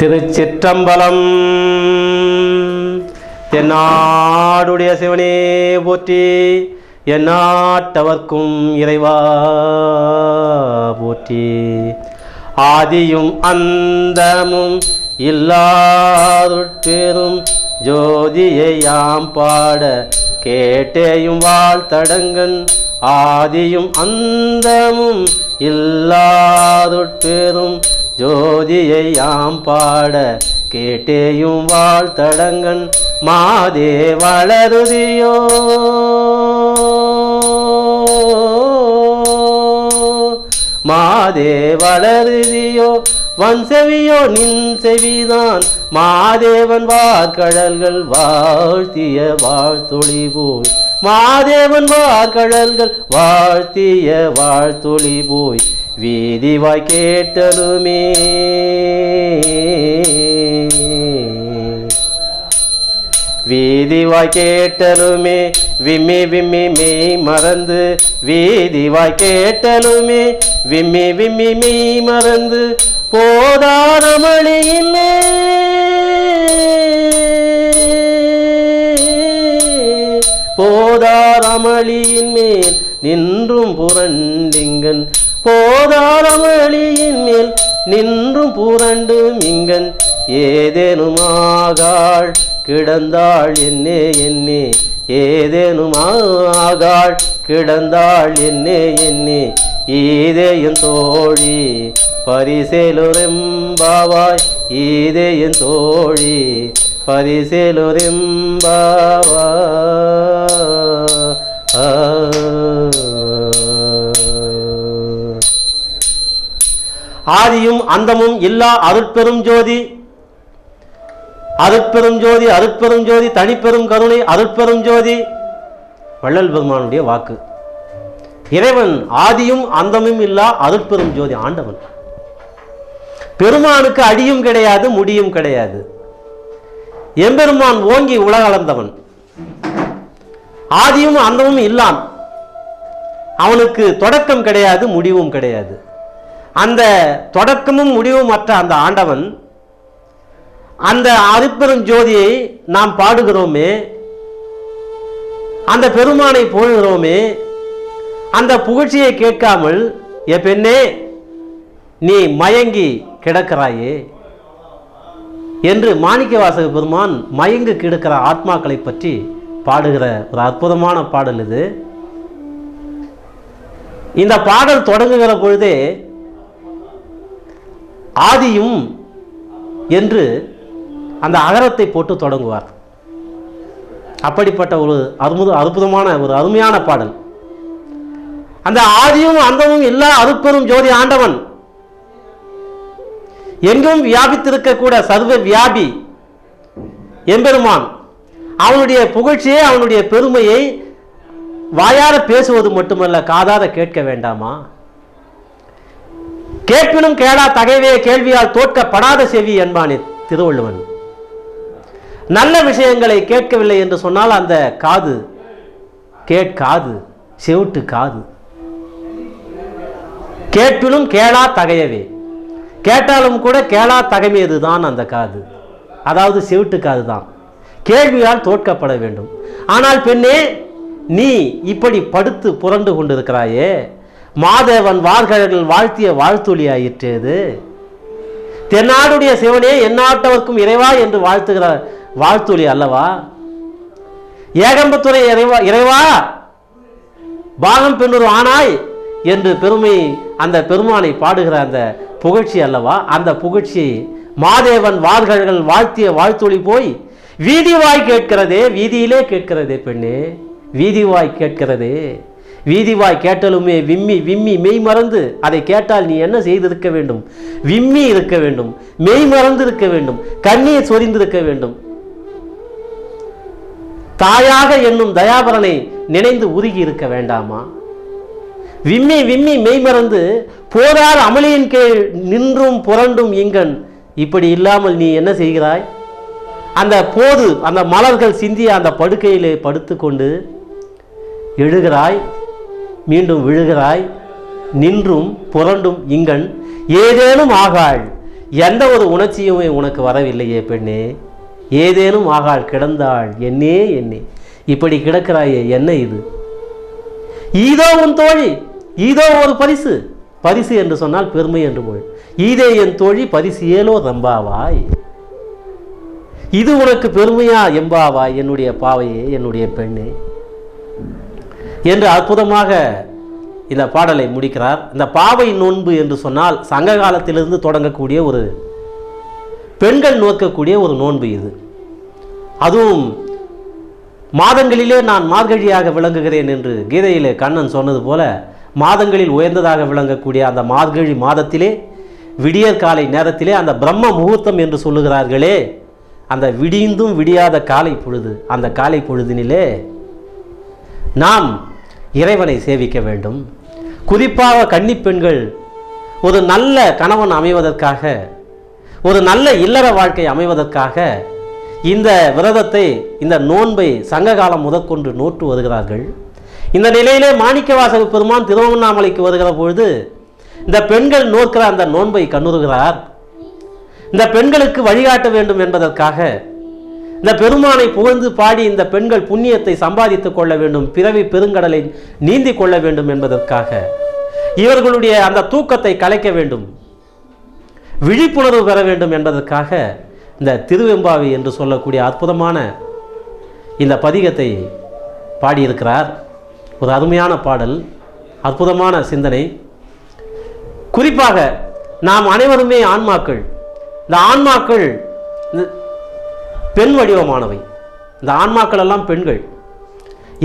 திருச்சிற்றம்பலம். தென்னாடுடைய சிவனே போற்றி எந்நாட்டவர்க்கும் இறைவா போற்றி. ஆதியும் அந்தமும் இல்லாதொற்பெரும் ஜோதியை யாம் பாட கேட்டேயும் வாழ்த்தடங்கன். ஆதியும் அந்தமும் இல்லாதொற்பெரும் ஜோதியை யாம் பாட கேட்டேயும் வாழ்த்தடங்கன் மாதே வளருதியோ. மாதே வளருதியோ வன் செவியோ நின் செவிதான். மாதேவன் வாக்கடல்கள் வாழ்த்திய வாழ்த்தொழி போய் மாதேவன் வாக்கடல்கள் வாழ்த்திய வாழ்த்தொழி போய் வீதிவாய் கேட்டலுமே. வீதிவாய் கேட்டலுமே. விம்மி விம்மி மெய் மறந்து. வீதிவாய் கேட்டலுமே. விம்மி விம்மி மெய் மறந்து. போதாரமளியிலே போதாரமளியின் மேல் நின்றும் புரண்டிங்கன் போதாரமளியின் மேல் நின்றும் புரண்டு மிங்கன் ஏதேனுமாகாள் கிடந்தாள் என்னே என்னே ஏதேனுமாகாள் கிடந்தாள் என்னே என்னே. ஈதேயன் தோழி பரிசேலுரெம்பாவாய். ஈதேயன் தோழி பரிசேலுரெம்பாவாய். ஆதியும் அந்தமும் இல்லா அருட்பெரும் ஜோதி. அருட்பெரும் ஜோதி அருட்பெரும் ஜோதி தனிப்பெரும் கருணை அருட்பெரும் ஜோதி. வள்ளல் பெருமானுடைய வாக்கு. இறைவன் ஆதியும் அந்தமும் இல்லா அருட்பெரும் ஜோதி ஆண்டவன். பெருமானுக்கு அடியும் கிடையாது முடியும் கிடையாது. எம்பெருமான் ஓங்கி உலகளந்தவன் ஆதியும் அந்தமும் இல்லான். அவனுக்கு தொடக்கம் கிடையாது முடிவும் கிடையாது. அந்த தொடக்கமும் முடிவும் அற்ற அந்த ஆண்டவன் அந்த அருட்பெரும் ஜோதியை நாம் பாடுகிறோமே அந்த பெருமானை போடுகிறோமே அந்த புகழ்ச்சியை கேட்காமல் என் பெண்ணே நீ மயங்கி கிடக்கிறாயே என்று மாணிக்கவாசக பெருமான் மயங்கு கிடக்கிற ஆத்மாக்களை பற்றி பாடுகிற ஒரு அற்புதமான பாடல் இது. இந்த பாடல் தொடங்குகிற பொழுதே ஆதியும் என்று அந்த அகரத்தை போட்டு தொடங்குவார். அப்படிப்பட்ட ஒரு அற்புத அற்புதமான ஒரு அருமையான பாடல். அந்த ஆதியும் அந்தமும் எல்லா அருப்பெரும் ஜோதி ஆண்டவன். எங்கும் வியாபித்திருக்கக்கூட சர்வ வியாபி எம்பெருமான். அவனுடைய புகழ்ச்சியை அவனுடைய பெருமையை வாயார பேசுவது மட்டுமல்ல காதார கேட்க வேண்டாமா? கேட்பினும் கேளா தகைவே கேள்வியால் தோற்கப்படாத செவி என்பானே திருவள்ளுவன். நல்ல விஷயங்களை கேட்கவில்லை என்று சொன்னால் அந்த காது கேட்காது செவிட்டு காது. கேட்பினும் கேளா தகையவே. கேட்டாலும் கூட கேளா தகைமையது தான் அந்த காது. அதாவது செவிட்டு காது தான் கேள்வியால் தோற்கப்பட வேண்டும். ஆனால் பெண்ணே நீ இப்படி படுத்து புரண்டு கொண்டிருக்கிறாயே மாதேவன் வார்கழல்கள் வாழ்த்திய வாழ்த்தொலி அது தென்னாடுடைய சிவனே எந்நாட்டவர்க்கும் இறைவா என்று வாழ்த்துகிற வாழ்த்துளி அல்லவா? ஏகம்பத்துறை இறைவா இறைவா பாகம் பெண்ணொரு ஆனாய் என்று பெருமை அந்த பெருமானை பாடுகிற அந்த புகழ்ச்சி அல்லவா? அந்த புகழ்ச்சி மாதேவன் வார்கழல்கள் வாழ்த்திய வாழ்த்தொழி போய் வீதி வாய் கேட்கிறதே வீதியிலே கேட்கிறதே பெண்ணே வீதி வாய் கேட்கிறதே. வீதிவாய் கேட்டலுமே விம்மி விம்மி மெய் மறந்து அதை கேட்டால் நீ என்ன செய்திருக்க வேண்டும்? விம்மி இருக்க வேண்டும் மெய் மறந்து இருக்க வேண்டும் கண்ணீர் சொரிந்திருக்க வேண்டும். தாயாக என்னும் தயாபரனை நினைந்து உருகி இருக்க வேண்டாமா? விம்மி விம்மி மெய் மறந்து போரால் அமளியின் கீழ் நின்றும் புரண்டும் இங்கன் இப்படி இல்லாமல் நீ என்ன செய்கிறாய்? அந்த போது அந்த மலர்கள் சிந்திய அந்த படுக்கையிலே படுத்துக்கொண்டு எழுகிறாய் மீண்டும் விழுகிறாய் நின்றும் புரண்டும் இங்கன் ஏதேனும் ஆகாள் எந்த ஒரு உணர்ச்சியுமே உனக்கு வரவில்லையே பெண்ணே. ஏதேனும் ஆகாள் கிடந்தாள் என்னே என்னே. இப்படி கிடக்கிறாயே என்ன இது? ஈதோ உன் தோழி ஈதோ ஒரு பரிசு. பரிசு என்று சொன்னால் பெருமை என்று பொருள். ஈதே என் தோழி பரிசு ஏலோ ரம்பாவாய். இது உனக்கு பெருமையா எம்பாவாய் என்னுடைய பாவையே என்னுடைய பெண்ணே. என்று அற்புதமாக இந்த பாடலை முடிக்கிறார். இந்த பாவை நோன்பு என்று சொன்னால் சங்க காலத்திலிருந்து தொடங்கக்கூடிய ஒரு பெண்கள் நோக்கக்கூடிய ஒரு நோன்பு இது. அதுவும் மாதங்களிலே நான் மார்கழியாக விளங்குகிறேன் என்று கீதையிலே கண்ணன் சொன்னது போல மாதங்களில் உயர்ந்ததாக விளங்கக்கூடிய அந்த மார்கழி மாதத்திலே விடியற் காலை நேரத்திலே அந்த பிரம்ம முகூர்த்தம் என்று சொல்லுகிறார்களே அந்த விடிந்தும் விடியாத காலை பொழுது அந்த காலை பொழுதினிலே நாம் இறைவனை சேவிக்க வேண்டும். குறிப்பாக கன்னி பெண்கள் ஒரு நல்ல கணவன் அமைவதற்காக ஒரு நல்ல இல்லற வாழ்க்கை அமைவதற்காக இந்த விரதத்தை இந்த நோன்பை சங்ககாலம் முதற்கொண்டு நோற்று வருகிறார்கள். இந்த நிலையிலே மாணிக்கவாசக பெருமான் திருவண்ணாமலைக்கு வருகிற பொழுது இந்த பெண்கள் நோக்கிற அந்த நோன்பை கண்ணுறுகிறார். இந்த பெண்களுக்கு வழிகாட்ட வேண்டும் என்பதற்காக இந்த பெருமானை புகழ்ந்து பாடி இந்த பெண்கள் புண்ணியத்தை சம்பாதித்துக் கொள்ள வேண்டும் பிறவி பெருங்கடலை நீந்தி கொள்ள வேண்டும் என்பதற்காக. இவர்களுடைய அந்த தூக்கத்தை கலைக்க வேண்டும் விழிப்புணர்வு பெற வேண்டும் என்பதற்காக இந்த திருவெம்பாவி என்று சொல்லக்கூடிய அற்புதமான இந்த பதிகத்தை பாடியிருக்கிறார். ஒரு அருமையான பாடல் அற்புதமான சிந்தனை. குறிப்பாக நாம் அனைவருமே ஆன்மாக்கள். இந்த ஆன்மாக்கள் பெண் வடிவமானவை. இந்த ஆன்மாக்கள் எல்லாம் பெண்கள்.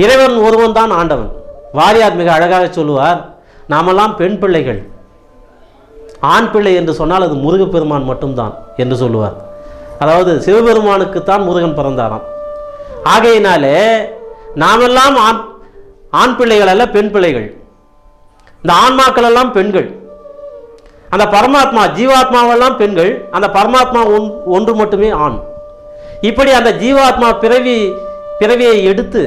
இறைவன் ஒருவன் தான் ஆண்டவன். வாரியார் மிக அழகாக சொல்லுவார் நாமெல்லாம் பெண் பிள்ளைகள். ஆண் பிள்ளை என்று சொன்னால் அது முருகப்பெருமான் மட்டும்தான் என்று சொல்லுவார். அதாவது சிவபெருமானுக்குத்தான் முருகன் பிறந்தாராம். ஆகையினாலே நாமெல்லாம் ஆண் ஆண் பிள்ளைகள் அல்ல பெண் பிள்ளைகள். இந்த ஆன்மாக்கள் எல்லாம் பெண்கள். அந்த பரமாத்மா ஜீவாத்மாவெல்லாம் பெண்கள். அந்த பரமாத்மா ஒன் ஒன்று மட்டுமே ஆண். இப்படி அந்த ஜீவாத்மா பிறவி பிறவியை எடுத்து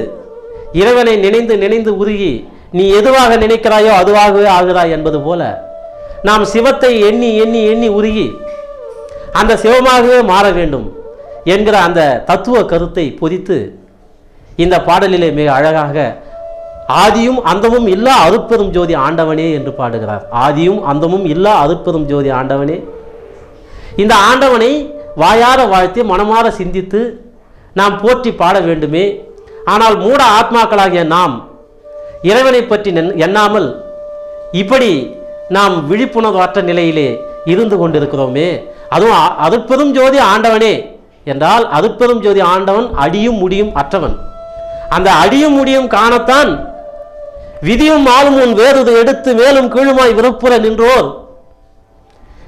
இறைவனை நினைந்து நினைந்து உருகி நீ எதுவாக நினைக்கிறாயோ அதுவாகவே ஆகிறாய் என்பது போல நாம் சிவத்தை எண்ணி எண்ணி எண்ணி உருகி அந்த சிவமாகவே மாற வேண்டும் என்கிற அந்த தத்துவ கருத்தை பொதித்து இந்த பாடலிலே மிக அழகாக ஆதியும் அந்தமும் இல்லா அருட்பெரும் ஜோதி ஆண்டவனே என்று பாடுகிறார். ஆதியும் அந்தமும் இல்லா அருட்பெரும் ஜோதி ஆண்டவனே. இந்த ஆண்டவனை வாயார வாழ்த்தி மனமாற சிந்தித்து நாம் போற்றி பாட வேண்டுமே. ஆனால் மூட ஆத்மாக்களாகிய நாம் இறைவனை பற்றி எண்ணாமல் இப்படி நாம் விழிப்புணர்வற்ற நிலையிலே இருந்து கொண்டிருக்கிறோமே. அதுவும் அ- அருட்பெரும் ஜோதி ஆண்டவனே என்றால் அருட்பெரும் ஜோதி ஆண்டவன் அடியும் முடியும் அற்றவன். அந்த அடியும் முடியும் காணத்தான் விதியும் ஆளும் உன் வேறு எடுத்து மேலும் கீழுமாய் விருப்புற நின்றோர்.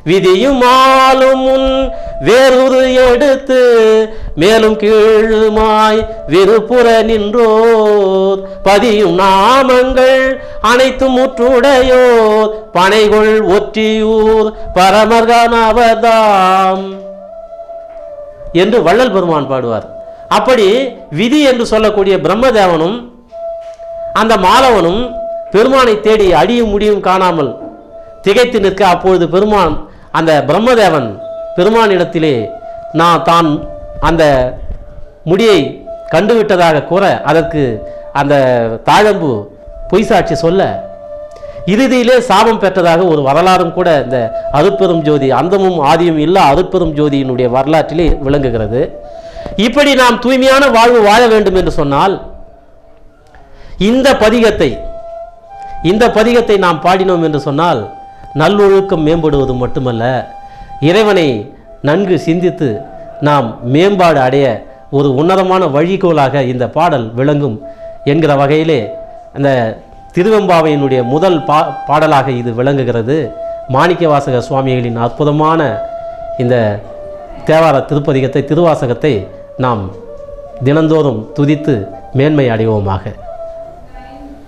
விதியும் ஆளும் உன் வேறொரு எடுத்து மேலும் கீழுமாய் விருப்புற நின்றோர். பதியும் நாமங்கள் அனைத்தும் முற்றுடையோர். பனைகொள் ஒற்றியூர் பரமர்கனவதாம் என்று வள்ளல் பெருமான் பாடுவார். அப்படி விதி என்று சொல்லக்கூடிய பிரம்மதேவனும் அந்த மாலவனும் பெருமானை தேடி அடியும் முடியும் காணாமல் திகைத்து நிற்க அப்பொழுது பெருமான் அந்த பிரம்மதேவன் பெருமானிடத்திலே நான் தான் அந்த முடியை கண்டுவிட்டதாக கூற அதற்கு அந்த தாழம்பு பொய் சாட்சி சொல்ல இறுதியிலே சாபம் பெற்றதாக ஒரு வரலாறும் கூட இந்த அருட்பெரும் ஜோதி அந்தமும் ஆதியும் இல்லா அருட்பெரும் ஜோதியினுடைய வரலாற்றிலே விளங்குகிறது. இப்படி நாம் தூய்மையான வாழ்வு வாழ வேண்டும் என்று சொன்னால் இந்த பதிகத்தை இந்த பதிகத்தை நாம் பாடினோம் என்று சொன்னால் நல்லொழுக்கம் மேம்படுவது மட்டுமல்ல இறைவனை நன்கு சிந்தித்து நாம் மேம்பாடு அடைய ஒரு உன்னதமான வழிகோலாக இந்த பாடல் விளங்கும் என்கிற வகையிலே அந்த திருவெம்பாவையினுடைய முதல் பா பாடலாக இது விளங்குகிறது. மாணிக்கவாசக சுவாமிகளின் அற்புதமான இந்த தேவார திருப்பதிகத்தை திருவாசகத்தை நாம் தினந்தோறும் துதித்து மேன்மை அடைவோமாக.